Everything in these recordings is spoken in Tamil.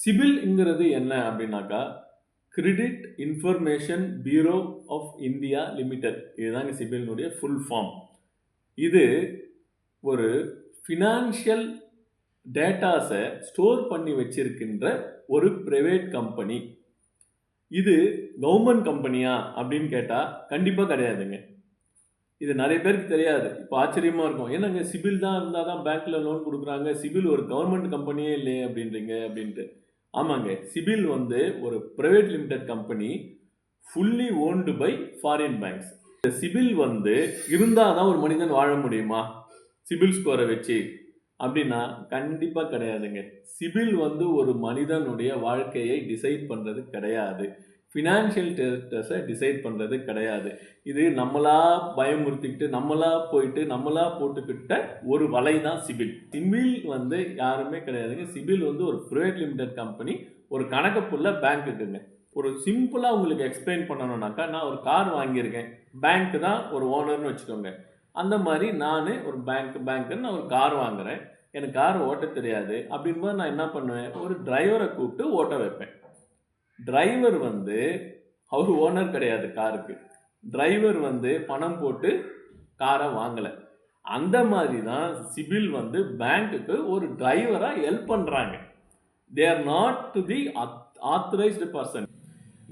சிபில்ங்கிறது என்ன அப்படின்னாக்கா credit information bureau of India limited இதுதாங்க சிபில்னுடைய ஃபுல் ஃபார்ம் இது ஒரு ஃபினான்ஷியல் டேட்டாஸை ஸ்டோர் பண்ணி வச்சிருக்கின்ற ஒரு ப்ரைவேட் கம்பெனி இது கவர்மெண்ட் கம்பெனியா அப்படின்னு கேட்டால் கண்டிப்பாக கிடையாதுங்க. இது நிறைய பேருக்கு தெரியாது. இப்போ ஆச்சரியமாக இருக்கும். என்னங்க சிபில் தான் இருந்தால் தான் பேங்க்கில் லோன் கொடுக்குறாங்க சிபில் ஒரு கவர்மெண்ட் கம்பெனியே இல்லையே அப்படின்றீங்க அப்படின்ட்டு. ஆமாங்க. சிபில் வந்து ஒரு private limited company fully owned by foreign banks இந்த சிபில் வந்து இருந்தால் தான் ஒரு மனிதன் வாழ முடியுமா? சிபில் ஸ்கோரை வச்சு. அப்படின்னா கண்டிப்பாக கிடையாதுங்க. சிபில் வந்து ஒரு மனிதனுடைய வாழ்க்கையை டிசைட் பண்ணுறது கிடையாது. ஃபினான்ஷியல் டெஸ்ட்டஸை டிசைட் பண்ணுறது கிடையாது. இது நம்மளா பயமுறுத்திக்கிட்டு நம்மளா போயிட்டு நம்மளா போட்டுக்கிட்ட ஒரு வலை தான் சிபில். சிபில் வந்து யாருமே கிடையாதுங்க. சிபில் வந்து ஒரு ப்ரைவேட் லிமிடெட் கம்பெனி ஒரு கணக்குப்புள்ள பேங்க்குக்குங்க ஒரு சிம்பிளாக உங்களுக்கு எக்ஸ்பிளைன் பண்ணணுன்னாக்கா நான் ஒரு கார் வாங்கியிருக்கேன். பேங்க் தான் ஒரு ஓனர்னு வச்சுக்கோங்க. அந்த மாதிரி நான் ஒரு பேங்க் பேங்க்குன்னு நான் ஒரு கார் வாங்குறேன். எனக்கு கார் ஓட்ட தெரியாது. அப்படின்போது நான் என்ன பண்ணுவேன்? ஒரு டிரைவரை கூப்பிட்டு ஓட்ட வைப்பேன். டிரைவர் வந்து அவர் ஓனர் கிடையாது காருக்கு. டிரைவர் வந்து பணம் போட்டு காரை வாங்கலை. அந்த மாதிரி தான் சிபில் வந்து பேங்க்குக்கு ஒரு டிரைவராக ஹெல்ப் பண்ணுறாங்க they are not to the authorised person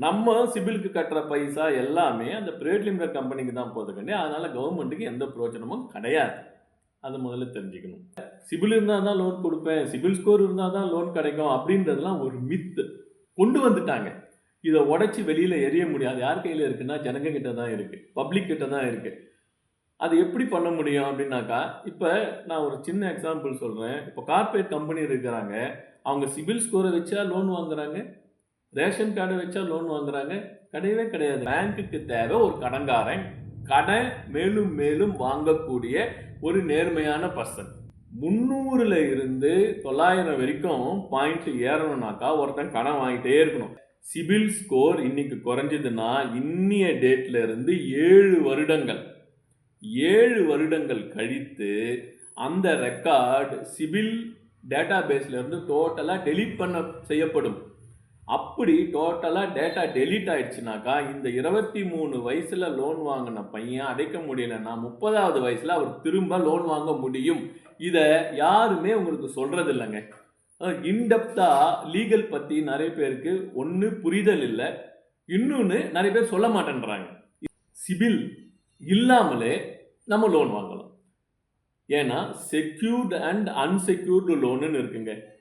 நம்ம சிபிலுக்கு கட்டுற பைசா எல்லாமே அந்த பிரைவேட் லிமிடெட் கம்பெனிக்கு தான் போதுக்கண்டி அதனால் கவர்மெண்ட்டுக்கு எந்த பிரயோஜனமும் கிடையாது. அது முதல்ல தெரிஞ்சுக்கணும். சிபில் இருந்தால் தான் லோன் கொடுப்பேன். சிபில் ஸ்கோர் இருந்தால் தான் லோன் கிடைக்கும் அப்படின்றதுலாம் ஒரு மித்து கொண்டு வந்துட்டாங்க. இதை உடச்சி வெளியில் எரிய முடியாது. யார் கையில் இருக்குன்னா ஜனங்க கிட்ட தான் இருக்குது பப்ளிக் கிட்ட தான் இருக்குது அது எப்படி பண்ண முடியும் அப்படின்னாக்கா இப்போ நான் ஒரு சின்ன எக்ஸாம்பிள் சொல்கிறேன் இப்போ கார்ப்பரேட் கம்பெனி இருக்கிறாங்க. அவங்க சிபில் ஸ்கோரை வச்சா லோன் வாங்குறாங்க. ரேஷன் கார்டை வச்சா லோன் வாங்குறாங்க. கிடையவே கிடையாது. பேங்க்குக்கு தேவை ஒரு கடன்காரன். கடன் மேலும் மேலும் வாங்கக்கூடிய ஒரு நேர்மையான பர்சன் முந்நூறுல இருந்து தொள்ளாயிரம் வரைக்கும் பாயிண்ட் ஏறணும்னாக்கா ஒருத்தன் கடன் வாங்கிட்டே இருக்கணும். சிபில் ஸ்கோர் இன்னைக்கு குறைஞ்சதுன்னா இன்னிய டேட்ல இருந்து ஏழு வருடங்கள். ஏழு வருடங்கள் கழித்து அந்த ரெக்கார்டு சிபில் டேட்டா பேஸ்ல இருந்து டோட்டலாக டெலீட் பண்ண செய்யப்படும். அப்படி டோட்டலாக டேட்டா டெலீட் ஆயிடுச்சுனாக்கா இந்த இருபத்தி மூணு வயசில் லோன் வாங்கின பையன் அடைக்க முடியலைன்னா முப்பதாவது வயசில் அவர் திரும்ப லோன் வாங்க முடியும். இதை யாருமே உங்களுக்கு சொல்கிறது இல்லைங்க. இன்டெப்த்தாக லீகல் பற்றி நிறைய பேருக்கு ஒன்று புரிதல் இல்லை. இன்னொன்று நிறைய பேர் சொல்ல மாட்டேன்றாங்க. சிபில் இல்லாமலே நம்ம லோன் வாங்கலாம். ஏன்னா செக்யூர்டு அண்ட் அன்செக்யூர்டு லோனுன்னு இருக்குங்க.